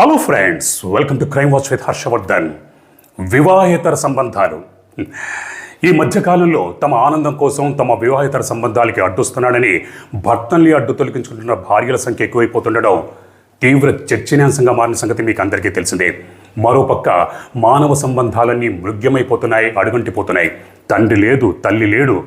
Hello friends welcome to crime watch with Harshavardhan వివాహేతర సంబంధాలు. ఈ మధ్యకాలంలో తమ ఆనందం కోసం తమ వివాహేతర సంబంధాలకి అడ్డొస్తున్నాడని భర్తల్ని అడ్డు తొలగించుకుంటున్న భార్యల సంఖ్య ఎక్కువైపోతుండడం తీవ్ర చర్చనీయాంశంగా మారిన సంగతి మీకు అందరికీ తెలిసిందే. మరోపక్క మానవ సంబంధాలన్నీ మృగ్యమైపోతున్నాయి అడుగంటిపోతున్నాయి. తండ్రి లేదు తల్లి లేడు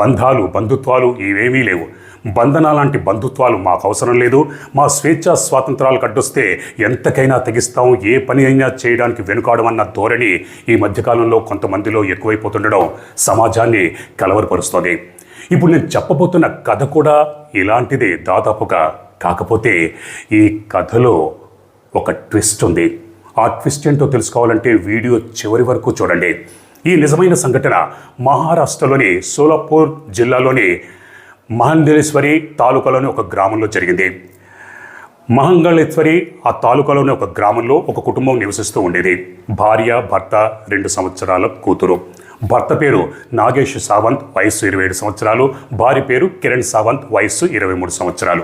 బంధాలు బంధుత్వాలు ఇవేమీ లేవు. బంధన లాంటి బంధుత్వాలు మాకు అవసరం లేదు. మా స్వేచ్ఛా స్వాతంత్రాలు అడ్డొస్తే ఎంతకైనా తెగిస్తాం. ఏ పని అయినా చేయడానికి వెనుకాడమన్న ధోరణి ఈ మధ్యకాలంలో కొంతమందిలో ఎక్కువైపోతుండడం సమాజాన్ని కలవరపరుస్తోంది. ఇప్పుడు నేను చెప్పబోతున్న కథ కూడా ఇలాంటిదే దాదాపుగా. కాకపోతే ఈ కథలో ఒక ట్విస్ట్ ఉంది. ఆ ట్విస్ట్ ఏంటో తెలుసుకోవాలంటే వీడియో చివరి వరకు చూడండి. ఈ నిజమైన సంఘటన మహారాష్ట్రలోని సోలాపూర్ జిల్లాలోని మహందేశ్వరి తాలూకాలోని ఒక గ్రామంలో జరిగింది. మహంగళేశ్వరి ఆ తాలూకాలోని ఒక గ్రామంలో ఒక కుటుంబం నివసిస్తూ ఉండేది. భార్య భర్త రెండు సంవత్సరాల కూతురు. భర్త పేరు నాగేష్ సావంత్ వయస్సు ఇరవై ఏడు సంవత్సరాలు. భార్య పేరు కిరణ్ సావంత్ వయస్సు ఇరవై మూడు సంవత్సరాలు.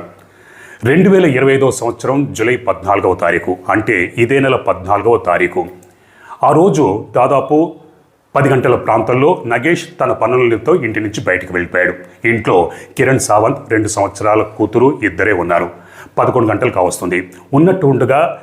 రెండు వేల ఇరవై ఐదవ సంవత్సరం జూలై పద్నాలుగవ తారీఖు అంటే ఇదే నెల పద్నాలుగవ తారీఖు. ఆ రోజు దాదాపు పది గంటల ప్రాంతంలో నగేష్ తన పనులతో ఇంటి నుంచి బయటికి వెళ్ళిపోయాడు. ఇంట్లో కిరణ్ సావంత్ రెండు సంవత్సరాల కూతురు ఇద్దరే ఉన్నారు. పదకొండు గంటలు కావస్తుంది ఉన్నట్టు ఉండగా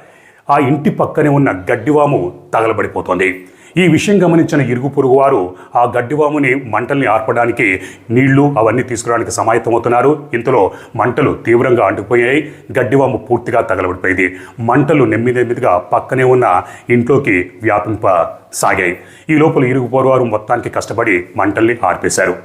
ఆ ఇంటి పక్కనే ఉన్న గడ్డివాము తగలబడిపోతుంది. ఈ విషయం గమనించిన ఇరుగు పొరుగు వారు ఆ గడ్డివాముని మంటల్ని ఆర్పడానికి నీళ్ళు అవన్నీ తీసుకురావడానికి సమాయత్తమవుతున్నారు ఇంతలో మంటలు తీవ్రంగా అంటుకుపోయాయి. గడ్డివాము పూర్తిగా తగలబడిపోయింది. మంటలు నెమ్మి నెమ్మదిగా పక్కనే ఉన్న ఇంట్లోకి వ్యాపింప సాగాయి ఈ లోపల ఇరుగు పొరువారు మొత్తానికి కష్టపడి మంటల్ని ఆర్పేశారు.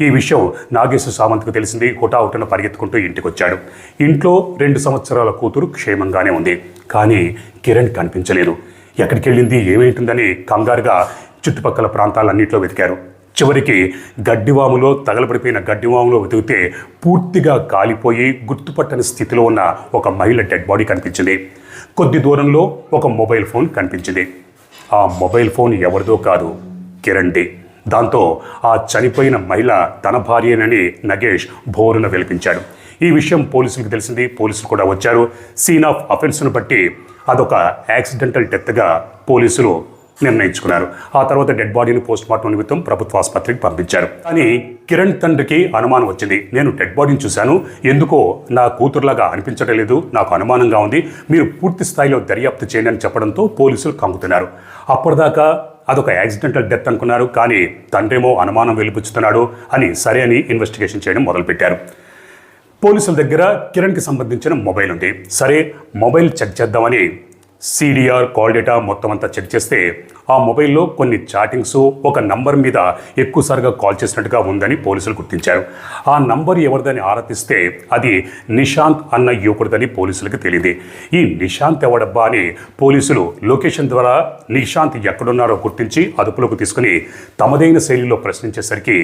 ఈ విషయం నాగేశ్వర సామంత్కు తెలిసింది. హుటాహుటిన పరిగెత్తుకుంటూ ఇంటికి వచ్చాడు ఇంట్లో రెండు సంవత్సరాల కూతురు క్షేమంగానే ఉంది. కానీ కిరణ్ కనిపించలేదు. ఎక్కడికి వెళ్ళింది ఏమైంటుందని కంగారుగా చుట్టుపక్కల ప్రాంతాలన్నింటిలో వెతికారు. చివరికి గడ్డివాములో తగలబడిపోయిన గడ్డివాములో వెతికితే పూర్తిగా కాలిపోయి గుర్తుపట్టని స్థితిలో ఉన్న ఒక మహిళ డెడ్ బాడీ కనిపించింది. కొద్ది దూరంలో ఒక మొబైల్ ఫోన్ కనిపించింది. ఆ మొబైల్ ఫోన్ ఎవరిదో కాదు కిరణ్ది దాంతో ఆ చనిపోయిన మహిళ తన భార్యనని నగేష్ భోరున వెలిపించాడు. ఈ విషయం పోలీసులకు తెలిసింది. పోలీసులు కూడా వచ్చారు. సీన్ ఆఫ్ అఫెన్స్ను బట్టి అదొక యాక్సిడెంటల్ డెత్గా పోలీసులు నిర్ణయించుకున్నారు. ఆ తర్వాత డెడ్ బాడీని పోస్ట్ మార్టం నిమిత్తం ప్రభుత్వ ఆసుపత్రికి పంపించారు. కానీ కిరణ్ తండ్రికి అనుమానం వచ్చింది. నేను డెడ్ బాడీని చూశాను. ఎందుకో నా కూతురులాగా అనిపించడం లేదు. నాకు అనుమానంగా ఉంది. మీరు పూర్తి స్థాయిలో దర్యాప్తు చేయండి అని చెప్పడంతో పోలీసులు కంగుతున్నారు. అప్పటిదాకా అదొక యాక్సిడెంటల్ డెత్ అనుకున్నారు. కానీ తండ్రేమో అనుమానం వెలిపుచ్చుతున్నాడు అని సరే అని ఇన్వెస్టిగేషన్ చేయడం మొదలుపెట్టారు. పోలీసుల దగ్గర కిరణ్కి సంబంధించిన మొబైల్ ఉంది సరే మొబైల్ చెక్ చేద్దామని సిడిఆర్ కాల్ డేటా మొత్తం అంతా చెక్ చేస్తే ఆ మొబైల్లో కొన్ని చాటింగ్స్ ఒక నంబర్ మీద ఎక్కువసారిగా కాల్ చేసినట్టుగా ఉందని పోలీసులు గుర్తించారు. ఆ నంబర్ ఎవరిదని ఆరాధిస్తే అది నిశాంత్ అన్న యువకుడిదని పోలీసులకు తెలియదు. ఈ నిశాంత్ ఎవడబ్బా అని పోలీసులు లొకేషన్ ద్వారా నిశాంత్ ఎక్కడున్నారో గుర్తించి అదుపులోకి తీసుకుని తమదైన శైలిలో ప్రశ్నించేసరికి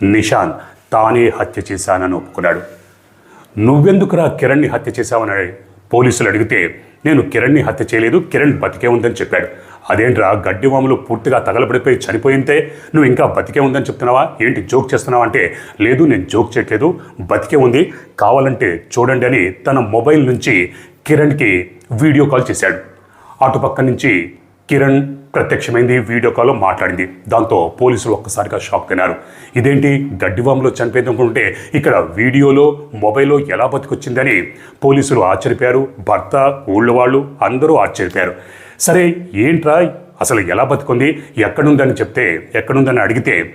నిశాంత్ తానే హత్య చేశానని ఒప్పుకున్నాడు. నువ్వెందుకురా కిరణ్ని హత్య చేశావని పోలీసులు అడిగితే నేను కిరణ్ని హత్య చేయలేదు కిరణ్ బతికే ఉందని చెప్పాడు. అదేంట్రా గడ్డివాములు పూర్తిగా తగలబడిపోయి చనిపోయింతే నువ్వు ఇంకా బతికే ఉందని చెప్తున్నావా? ఏంటి జోక్ చేస్తున్నావా అంటే లేదు నేను జోక్ చేయట్లేదు బతికే ఉంది కావాలంటే చూడండి అని తన మొబైల్ నుంచి కిరణ్కి వీడియో కాల్ చేశాడు. అటుపక్క నుంచి కిరణ్ ప్రత్యక్షమైంది వీడియో కాల్లో మాట్లాడింది. దాంతో పోలీసులు ఒక్కసారిగా షాక్ తిన్నారు ఇదేంటి? గడ్డివాములో చనిపోయిందనుకుంటే ఇక్కడ వీడియోలో మొబైల్లో ఎలా బతికొచ్చిందని పోలీసులు ఆశ్చర్యపోయారు. భర్త ఊళ్ళో వాళ్ళు అందరూ ఆశ్చర్యపోయారు. సరే ఏంట్రా? అసలు ఎలా బతుకుంది? ఎక్కడుందని చెప్తే ఎక్కడుందని అడిగితే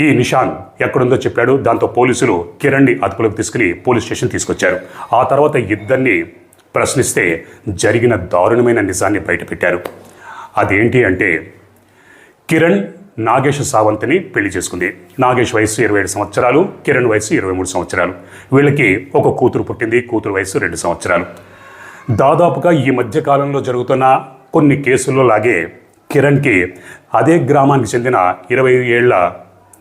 ఈ నిషాన్ ఎక్కడుందో చెప్పాడు. దాంతో పోలీసులు కిరణ్ని అదుపులోకి తీసుకుని పోలీస్ స్టేషన్ తీసుకొచ్చారు. ఆ తర్వాత ఇద్దరిని ప్రశ్నిస్తే జరిగిన దారుణమైన నిజాన్ని బయటపెట్టారు. అదేంటి అంటే కిరణ్ నాగేష్ సావంత్ని పెళ్ళి చేసుకుంది. నాగేష్ వయసు ఇరవై ఏడు సంవత్సరాలు కిరణ్ వయసు ఇరవై మూడు సంవత్సరాలు. వీళ్ళకి ఒక కూతురు పుట్టింది కూతురు వయసు రెండు సంవత్సరాలు. దాదాపుగా ఈ మధ్య కాలంలో జరుగుతున్న కొన్ని కేసుల్లో లాగే కిరణ్కి అదే గ్రామానికి చెందిన ఇరవై ఏళ్ళ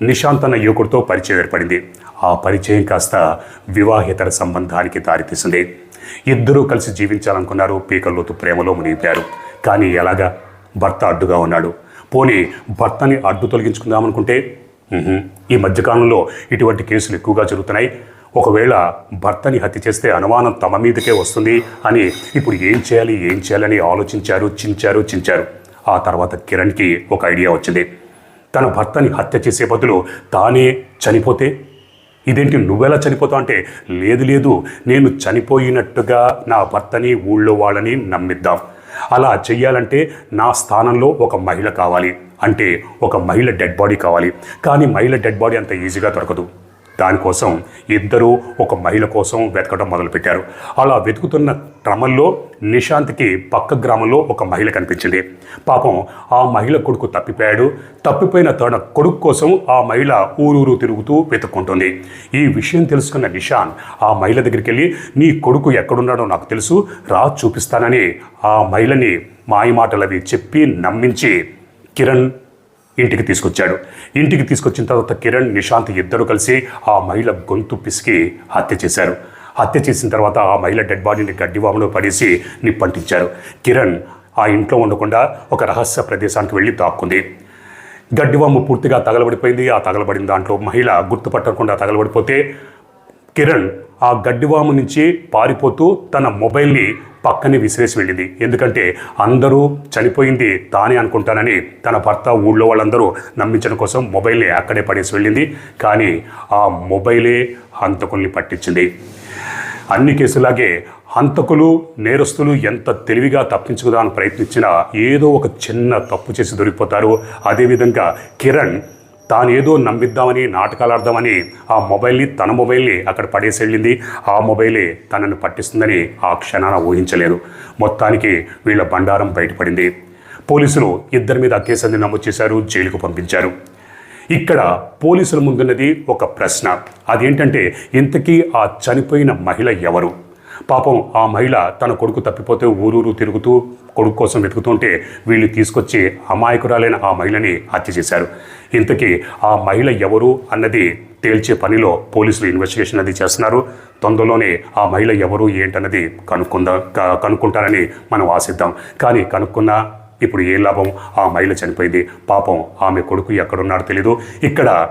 నిశాంత్ అన్న యువకుడితో పరిచయం ఏర్పడింది. ఆ పరిచయం కాస్త వివాహేతర సంబంధానికి దారితీసింది. ఇద్దరూ కలిసి జీవించాలనుకున్నారు పీకల్లోతు ప్రేమలో మునిగిపోయారు. కానీ ఎలాగా? భర్త అడ్డుగా ఉన్నాడు. పోనీ భర్తని అడ్డు తొలగించుకుందామనుకుంటే ఈ మధ్యకాలంలో ఇటువంటి కేసులు ఎక్కువగా జరుగుతున్నాయి. ఒకవేళ భర్తని హత్య చేస్తే అనుమానం తమ మీదకే వస్తుంది అని ఇప్పుడు ఏం చేయాలి ఏం చేయాలని ఆలోచించారు చించారు చించారు. ఆ తర్వాత కిరణ్కి ఒక ఐడియా వచ్చింది. తన భర్తని హత్య చేసే బదులు తానే చనిపోతే? ఇదేంటి నువ్వెలా చనిపోతావు అంటే లేదు లేదు నేను చనిపోయినట్టుగా నా భర్తని ఊళ్ళో వాళ్ళని నమ్మిద్దాం. అలా చెయ్యాలంటే నా స్థానంలో ఒక మహిళ కావాలి. అంటే ఒక మహిళ డెడ్ బాడీ కావాలి. కానీ మహిళ డెడ్ బాడీ అంత ఈజీగా దొరకదు. దానికోసం ఇద్దరూ ఒక మహిళ కోసం వెతకడం మొదలుపెట్టారు. అలా వెతుకుతున్న క్రమంలో నిశాంత్కి పక్క గ్రామంలో ఒక మహిళ కనిపించింది. పాపం ఆ మహిళ కొడుకు తప్పిపోయాడు. తప్పిపోయిన తన కొడుకు కోసం ఆ మహిళ ఊరూరు తిరుగుతూ వెతుక్కుంటుంది. ఈ విషయం తెలుసుకున్న నిశాంత్ ఆ మహిళ దగ్గరికి వెళ్ళి నీ కొడుకు ఎక్కడున్నాడో నాకు తెలుసు రా చూపిస్తానని ఆ మహిళని మాయమాటలవి చెప్పి నమ్మించి కిరణ్ ఇంటికి తీసుకొచ్చాడు. ఇంటికి తీసుకొచ్చిన తర్వాత కిరణ్ నిశాంత్ ఇద్దరు కలిసి ఆ మహిళ గొంతు పిసికి హత్య చేశారు. హత్య చేసిన తర్వాత ఆ మహిళ డెడ్ బాడీని గడ్డివాములో పడేసి నిప్పంటించారు. కిరణ్ ఆ ఇంట్లో ఉండకుండా ఒక రహస్య ప్రదేశానికి వెళ్ళి దాక్కుంది. గడ్డివాము పూర్తిగా తగలబడిపోయింది. ఆ తగలబడిన దాంట్లో మహిళ గుర్తుపట్టకుండా తగలబడిపోతే కిరణ్ ఆ గడ్డివాము నుంచి పారిపోతూ తన మొబైల్ని పక్కనే విసిరేసి వెళ్ళింది. ఎందుకంటే అందరూ చనిపోయింది తానే అనుకుంటానని తన భర్త ఊళ్ళో వాళ్ళందరూ నమ్మించడం కోసం మొబైల్ని అక్కడే పడేసి వెళ్ళింది. కానీ ఆ మొబైలే హంతకుల్ని పట్టించింది. అన్ని కేసులాగే హంతకులు నేరస్తులు ఎంత తెలివిగా తప్పించుకుదామని ప్రయత్నించినా ఏదో ఒక చిన్న తప్పు చేసి దొరికిపోతారు. అదేవిధంగా కిరణ్ తానేదో నమ్మిద్దామని నాటకాలు ఆడదామని ఆ మొబైల్ని తన మొబైల్ని అక్కడ పడేసి వెళ్ళింది ఆ మొబైలే తనను పట్టిస్తుందని ఆ క్షణాన ఊహించలేదు. మొత్తానికి వీళ్ళ బండారం బయటపడింది. పోలీసులు ఇద్దరి మీద కేసుని నమోదు చేశారు జైలుకు పంపించారు. ఇక్కడ పోలీసుల ముందున్నది ఒక ప్రశ్న. అదేంటంటే ఇంతకీ ఆ చనిపోయిన మహిళ ఎవరు? పాపం ఆ మహిళ తన కొడుకు తప్పిపోతే ఊరూరు తిరుగుతూ కొడుకు కోసం వెతుకుతుంటే వీళ్ళు తీసుకొచ్చి అమాయకురాలైన ఆ మహిళని హత్య చేశారు. ఇంతకీ ఆ మహిళ ఎవరు అన్నది తేల్చే పనిలో పోలీసులు ఇన్వెస్టిగేషన్ అది చేస్తున్నారు. తొందరలోనే ఆ మహిళ ఎవరు ఏంటన్నది కనుక్కుందా కనుక్కుంటారని మనం ఆశిద్దాం. కానీ కనుక్కున్నా ఇప్పుడు ఏ లాభం? ఆ మహిళ చనిపోయింది. పాపం ఆమె కొడుకు ఎక్కడున్నాడో తెలీదు. ఇక్కడ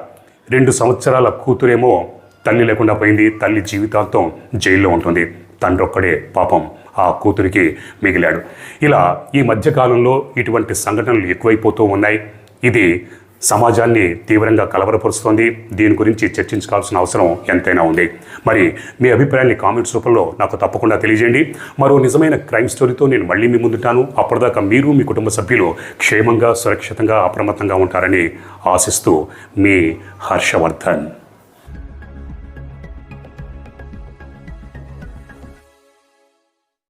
రెండు సంవత్సరాల కూతురేమో తల్లి లేకుండా పోయింది. తల్లి జీవితాంతం జైల్లో ఉంటుంది. తండ్రి ఒక్కడే పాపం ఆ కూతురికి మిగిలాడు. ఇలా ఈ మధ్యకాలంలో ఇటువంటి సంఘటనలు ఎక్కువైపోతూ ఉన్నాయి. ఇది సమాజాన్ని తీవ్రంగా కలవరపరుస్తోంది. దీని గురించి చర్చించుకోవాల్సిన అవసరం ఎంతైనా ఉంది. మరి మీ అభిప్రాయాన్ని కామెంట్స్ రూపంలో నాకు తప్పకుండా తెలియజేయండి. మరో నిజమైన క్రైమ్ స్టోరీతో నేను మళ్ళీ మీ ముందుంటాను అప్పటిదాకా మీరు మీ కుటుంబ సభ్యులు క్షేమంగా సురక్షితంగా అప్రమత్తంగా ఉంటారని ఆశిస్తూ మీ హర్షవర్ధన్.